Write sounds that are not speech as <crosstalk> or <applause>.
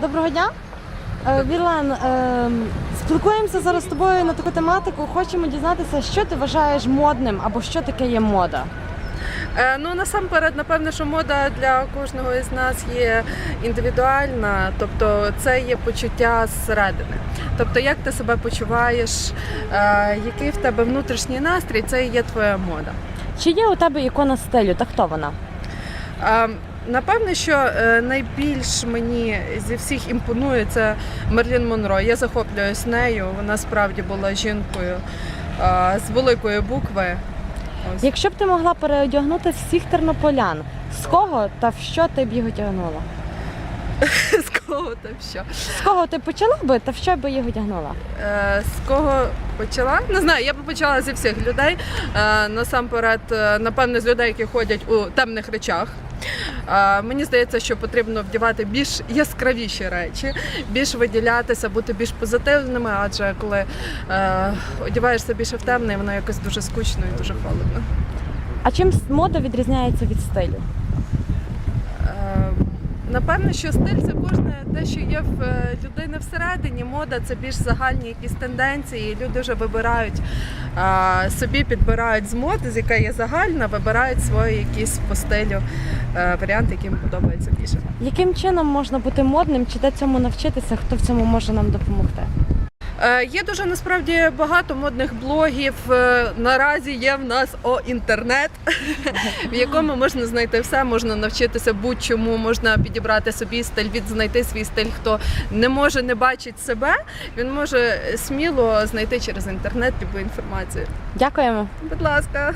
Доброго дня. Е, е, спілкуємося зараз з тобою на таку тематику. Хочемо дізнатися, що ти вважаєш модним або що таке є мода. Е, Ну насамперед, напевне, що мода для кожного із нас є індивідуальна, тобто це є почуття зсередини. Тобто, як ти себе почуваєш, який в тебе внутрішній настрій, це і є твоя мода. Чи є у тебе ікона стилю? Та хто вона? Напевне, що е, найбільш мені зі всіх імпонує це Мерлін Монро. Я захоплююсь нею. Вона справді була жінкою з великої букви. Ось. Якщо б ти могла переодягнути всіх тернополян, з кого та в що ти б їх одягнула? <laughs> З кого там що? З кого ти почала би та в що би їх одягнула? Е, З кого почала? Не знаю, я би почала зі всіх людей. Е, Насамперед, напевне, з людей, які ходять у темних речах. Мені здається, що потрібно вдівати більш яскравіші речі, більш виділятися, бути більш позитивними, адже коли е, одягаєшся більше в темне, воно якось дуже скучно і дуже холодно. А чим мода відрізняється від стилю? Напевно, що стиль це кожне те, що є в е, людини всередині. Мода це більш загальні якісь тенденції. Люди вже вибирають собі, підбирають з моди, з яка є загальна, вибирають свої якісь по стилю е, варіанти, які їм подобаються більше. Яким чином можна бути модним? Чи де цьому навчитися? Хто в цьому може нам допомогти? Е, Є дуже насправді багато модних блогів. Е, Наразі є в нас о інтернет, <laughs> в якому можна знайти все, можна навчитися будь-чому, можна підібрати собі стиль, відзнайти свій стиль. Хто не може не бачить себе, він може сміло знайти через інтернет любу інформацію. Дякуємо. Будь ласка.